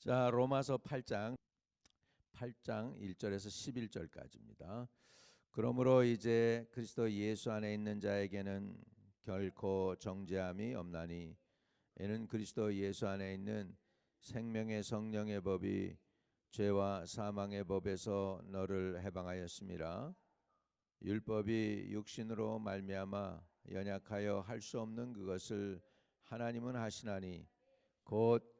자, 로마서 8장 8장 1절에서 11절까지입니다. 그러므로 이제 그리스도 예수 안에 있는 자에게는 결코 정죄함이 없나니 이는 그리스도 예수 안에 있는 생명의 성령의 법이 죄와 사망의 법에서 너를 해방하였습니다. 율법이 육신으로 말미암아 연약하여 할 수 없는 그것을 하나님은 하시나니 곧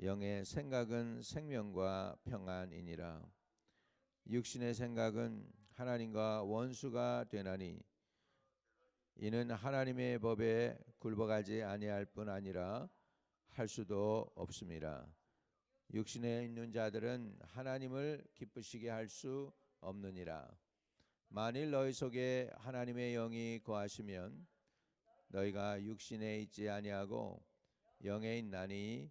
영의 생각은 생명과 평안이니라. 육신의 생각은 하나님과 원수가 되나니 이는 하나님의 법에 굴복하지 아니할 뿐 아니라 할 수도 없습니다. 육신에 있는 자들은 하나님을 기쁘시게 할 수 없느니라. 만일 너희 속에 하나님의 영이 거하시면 너희가 육신에 있지 아니하고 영에 있나니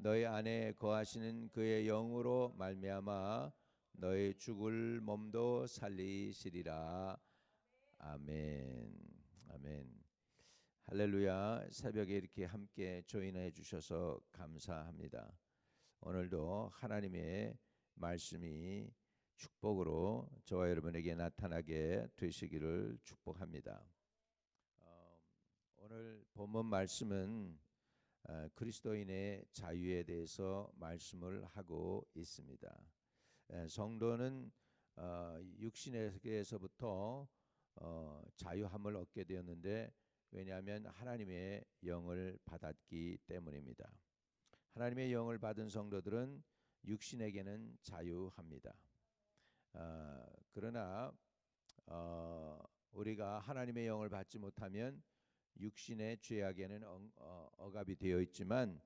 너희 안에 거하시는 그의 영으로 말미암아 너희 죽을 몸도 살리시리라. 아멘. 아멘. 할렐루야. 새벽에 이렇게 함께 조인해 주셔서 감사합니다. 오늘도 하나님의 말씀이 축복으로 저와 여러분에게 나타나게 되시기를 축복합니다. 어, 오늘 본문 말씀은 어, 그리스도인의 자유에 대해서 말씀을 하고 있습니다. 성도는 어, 육신에게서부터 어, 자유함을 얻게 되었는데 왜냐하면 하나님의 영을 받았기 때문입니다. 하나님의 영을 받은 성도들은 육신에게는 자유합니다. 그러나 우리가 하나님의 영을 받지 못하면 육신의 죄악에는 어, 억압이 되어 있지만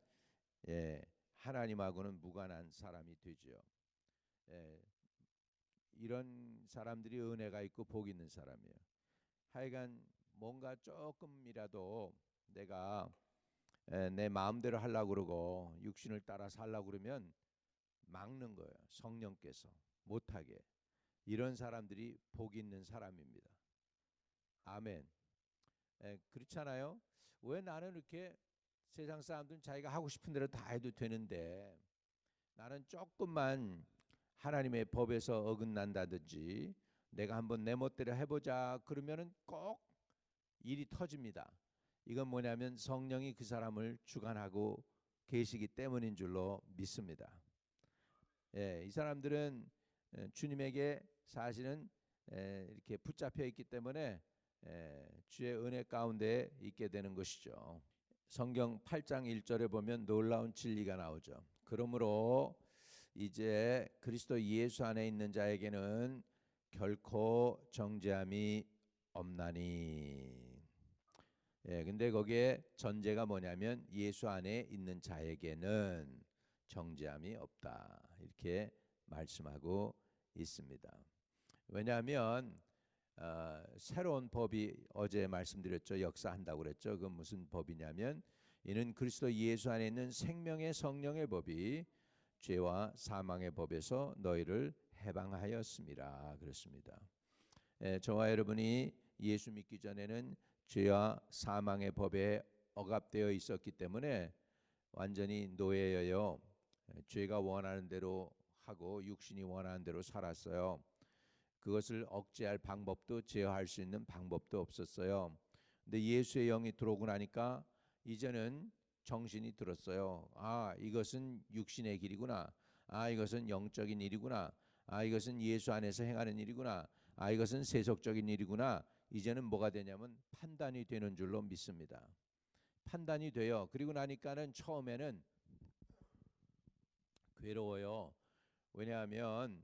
예, 하나님하고는 무관한 사람이 되죠. 예, 이런 사람들이 은혜가 있고 복 있는 사람이에요. 하여간 뭔가 조금이라도 내가 에, 내 마음대로 하려고 그러고 육신을 따라 살려고 그러면 막는 거예요. 성령께서 못하게. 이런 사람들이 복 있는 사람입니다. 아멘. 에, 그렇잖아요. 왜 나는 이렇게 세상 사람들은 자기가 하고 싶은 대로 다 해도 되는데 나는 조금만 하나님의 법에서 어긋난다든지 내가 한번 내 멋대로 해보자 그러면은 꼭 일이 터집니다. 이건 뭐냐면 성령이 그 사람을 주관하고 계시기 때문인 줄로 믿습니다. 예, 이 사람들은 주님에게 사실은 이렇게 붙잡혀 있기 때문에 예, 주의 은혜 가운데 있게 되는 것이죠. 성경 8장 1절에 보면 놀라운 진리가 나오죠. 그러므로 이제 그리스도 예수 안에 있는 자에게는 결코 정죄함이 없나니. 예, 근데 거기에 전제가 뭐냐면 예수 안에 있는 자에게는 정죄함이 없다. 이렇게 말씀하고 있습니다. 왜냐하면 어, 새로운 법이 어제 말씀드렸죠. 역사한다고 그랬죠. 그 무슨 법이냐면 이는 그리스도 예수 안에 있는 생명의 성령의 법이 죄와 사망의 법에서 너희를 해방하였습니다. 그렇습니다. 예, 저와 여러분이 예수 믿기 전에는 죄와 사망의 법에 억압되어 있었기 때문에 완전히 노예여요. 죄가 원하는 대로 하고 육신이 원하는 대로 살았어요. 그것을 억제할 방법도 제어할 수 있는 방법도 없었어요. 근데 예수의 영이 들어오고 나니까 이제는 정신이 들었어요. 아, 이것은 육신의 길이구나. 아, 이것은 영적인 일이구나. 아 이것은 예수 안에서 행하는 일이구나. 아 이것은 세속적인 일이구나. 이제는 뭐가 되냐면 판단이 되는 줄로 믿습니다. 판단이 돼요. 그리고 나니까는 처음에는 괴로워요. 왜냐하면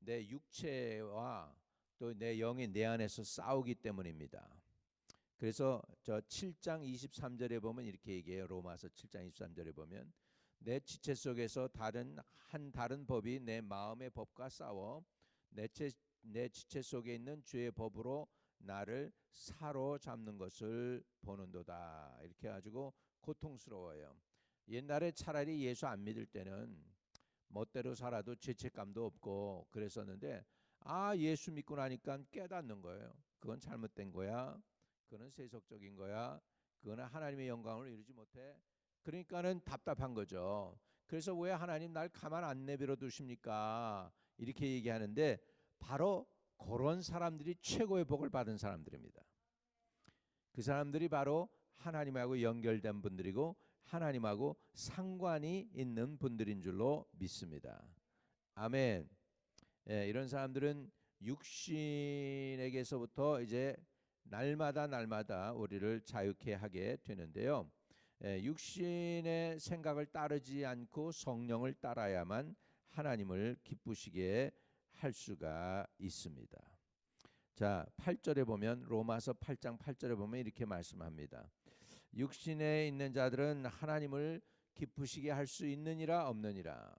내 육체와 또 내 영이 내 안에서 싸우기 때문입니다. 그래서 저 7장 23절에 보면 이렇게 얘기해요. 로마서 7장 23절에 보면 내 지체 속에서 다른 한 다른 법이 내 마음의 법과 싸워 내 체 내 지체 속에 있는 죄의 법으로 나를 사로잡는 것을 보는도다. 이렇게 가지고 고통스러워요. 옛날에 차라리 예수 안 믿을 때는 멋대로 살아도 죄책감도 없고 그랬었는데 아 예수 믿고 나니까 깨닫는 거예요. 그건 잘못된 거야. 그거는 세속적인 거야. 그거는 하나님의 영광을 이루지 못해. 그러니까는 답답한 거죠. 그래서 왜 하나님 날 가만 안 내버려 두십니까? 이렇게 얘기하는데 바로 그런 사람들이 최고의 복을 받은 사람들입니다. 그 사람들이 바로 하나님하고 연결된 분들이고 하나님하고 상관이 있는 분들인 줄로 믿습니다. 아멘. 예, 이런 사람들은 육신에게서부터 이제 날마다 날마다 우리를 자유케 하게 되는데요. 예, 육신의 생각을 따르지 않고 성령을 따라야만 하나님을 기쁘시게 할 수가 있습니다. 자, 8절에 보면 로마서 8장 8절에 보면 이렇게 말씀합니다. 육신에 있는 자들은 하나님을 기쁘시게 할 수 있느니라 없느니라.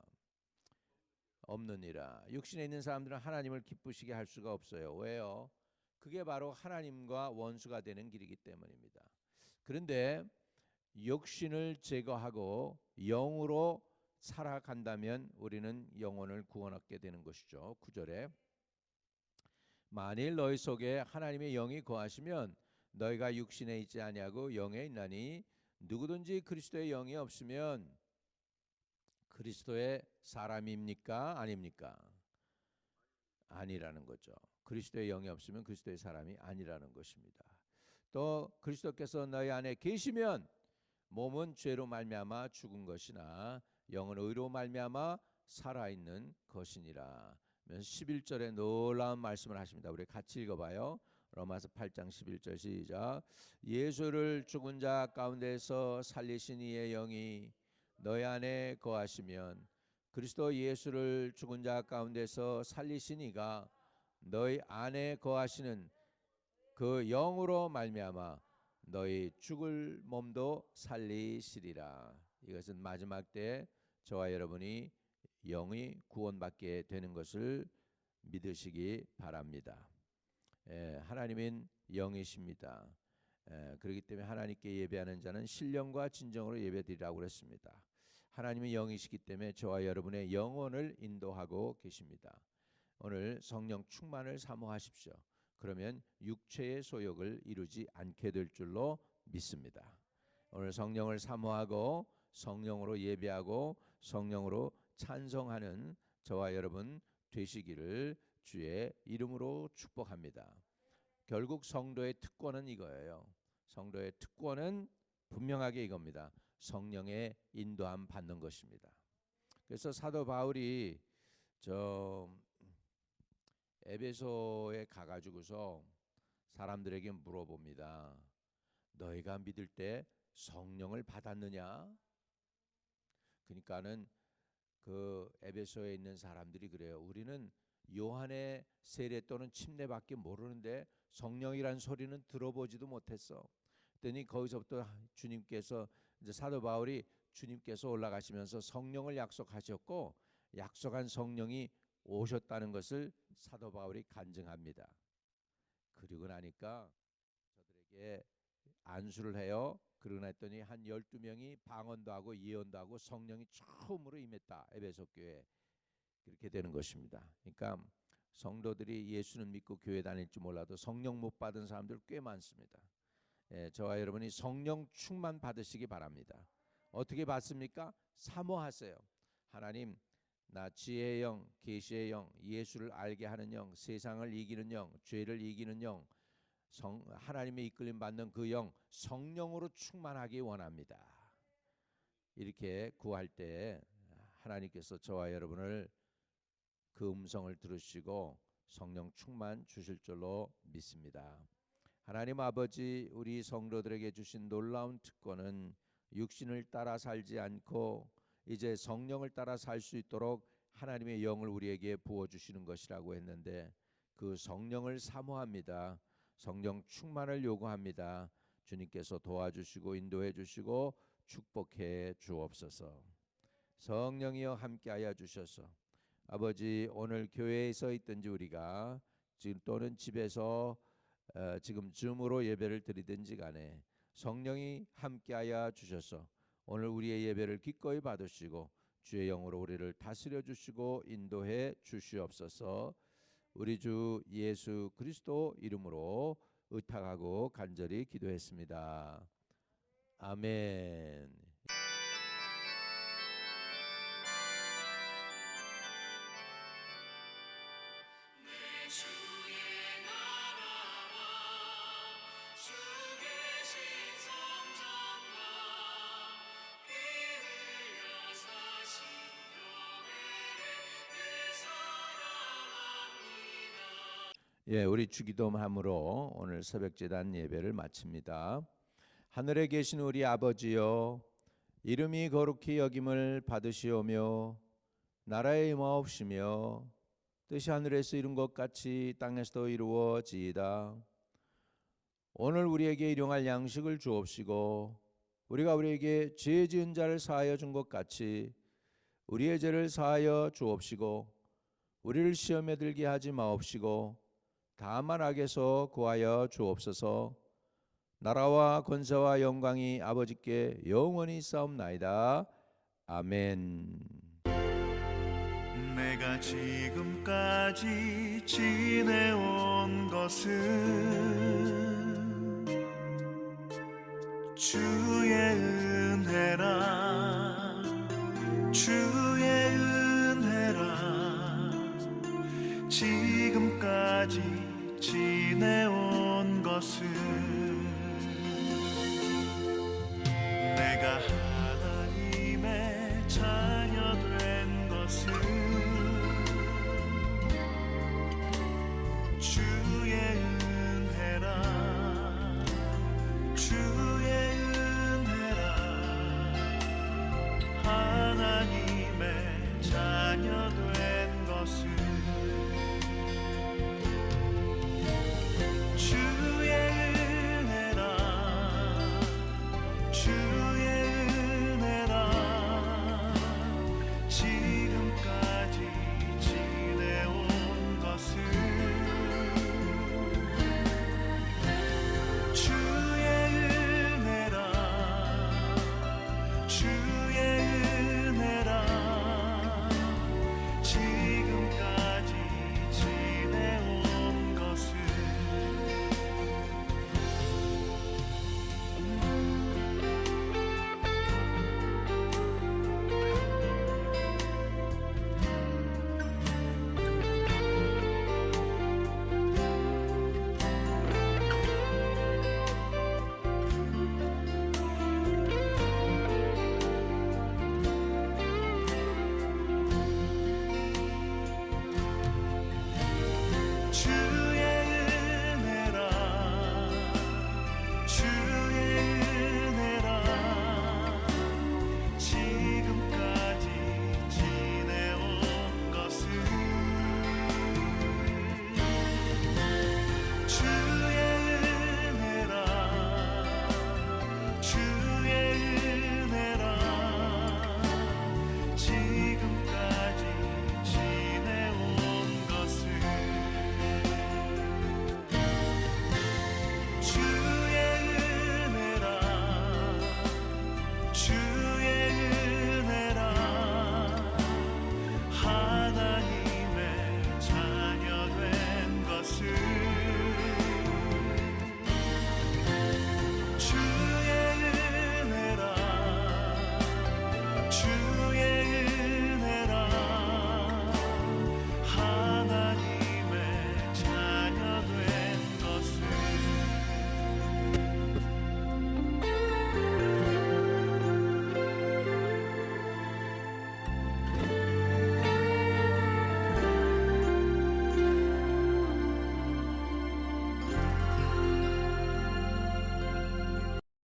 없느니라. 육신에 있는 사람들은 하나님을 기쁘시게 할 수가 없어요. 왜요? 그게 바로 하나님과 원수가 되는 길이기 때문입니다. 그런데 육신을 제거하고 영으로 살아간다면 우리는 영혼을 구원하게 되는 것이죠. 9절에 만일 너희 속에 하나님의 영이 거하시면 너희가 육신에 있지 아니하고 영에 있나니 누구든지 그리스도의 영이 없으면 그리스도의 사람입니까 아닙니까? 아니라는 거죠. 그리스도의 영이 없으면 그리스도의 사람이 아니라는 것입니다. 또 그리스도께서 너희 안에 계시면 몸은 죄로 말미암아 죽은 것이나 영은 의로 말미암아 살아 있는 것이니라. 11절에 놀라운 말씀을 하십니다. 우리 같이 읽어 봐요. 로마서 8장 11절 시작. 예수를 죽은 자 가운데서 살리신 이의 영이 너희 안에 거하시면 그리스도 예수를 죽은 자 가운데서 살리신 이가 너희 안에 거하시는 그 영으로 말미암아 너희 죽을 몸도 살리시리라. 이것은 마지막 때 저와 여러분이 영이 구원받게 되는 것을 믿으시기 바랍니다. 예, 하나님은 영이십니다. 예, 그렇기 때문에 하나님께 예배하는 자는 신령과 진정으로 예배드리라고 그랬습니다. 하나님은 영이시기 때문에 저와 여러분의 영혼을 인도하고 계십니다. 오늘 성령 충만을 사모하십시오. 그러면 육체의 소욕을 이루지 않게 될 줄로 믿습니다. 오늘 성령을 사모하고 성령으로 예배하고 성령으로 찬송하는 저와 여러분 되시기를 주의 이름으로 축복합니다. 결국 성도의 특권은 이거예요. 성도의 특권은 분명하게 이겁니다. 성령의 인도함 받는 것입니다. 그래서 사도 바울이 저 에베소에 가가지고서 사람들에게 물어봅니다. 너희가 믿을 때 성령을 받았느냐? 그러니까는 그 에베소에 있는 사람들이 그래요. 우리는 요한의 세례 또는 침례밖에 모르는데 성령이란 소리는 들어보지도 못했어. 그랬더니 거기서부터 주님께서 이제 사도 바울이 주님께서 올라가시면서 성령을 약속하셨고 약속한 성령이 오셨다는 것을 사도 바울이 간증합니다. 그리고 나니까 저들에게 안수를 해요. 그러고 났더니 한 12명이 방언도 하고 예언도 하고 성령이 처음으로 임했다. 에베소 교회. 그렇게 되는 것입니다. 그러니까 성도들이 예수는 믿고 교회 다닐지 몰라도 성령 못 받은 사람들 꽤 많습니다. 예, 저와 여러분이 성령 충만 받으시기 바랍니다. 어떻게 받습니까? 사모하세요. 하나님 나 지혜의 영, 계시의 영, 예수를 알게 하는 영, 세상을 이기는 영, 죄를 이기는 영, 성, 하나님의 이끌림 받는 그 영, 성령으로 충만하기 원합니다. 이렇게 구할 때 하나님께서 저와 여러분을 그 음성을 들으시고 성령 충만 주실 줄로 믿습니다. 하나님 아버지 우리 성도들에게 주신 놀라운 특권은 육신을 따라 살지 않고 이제 성령을 따라 살 수 있도록 하나님의 영을 우리에게 부어 주시는 것이라고 했는데 그 성령을 사모합니다. 성령 충만을 요구합니다. 주님께서 도와주시고 인도해 주시고 축복해 주옵소서. 성령이여 함께하여 주셔서 아버지 오늘 교회에서 있든지 우리가 지금 또는 집에서 어, 지금 줌으로 예배를 드리든지 간에 성령이 함께하여 주셔서 오늘 우리의 예배를 기꺼이 받으시고 주의 영으로 우리를 다스려 주시고 인도해 주시옵소서. 우리 주 예수 그리스도 이름으로 의탁하고 간절히 기도했습니다. 아멘. 예, 우리 주기도함으로 오늘 새벽 제단 예배를 마칩니다. 하늘에 계신 우리 아버지여 이름이 거룩히 여김을 받으시오며 나라의 임하옵시며 뜻이 하늘에서 이룬 것 같이 땅에서도 이루어지이다. 오늘 우리에게 일용할 양식을 주옵시고 우리가 우리에게 죄 지은 자를 사하여 준 것 같이 우리의 죄를 사하여 주옵시고 우리를 시험에 들게 하지 마옵시고 다만 악에서 구하여 주옵소서. 나라와 권세와 영광이 아버지께 영원히 싸움나이다. 아멘. 내가 지금까지 지내온 것은 주의 은혜라 주의 은혜라 지금까지 지내온 것은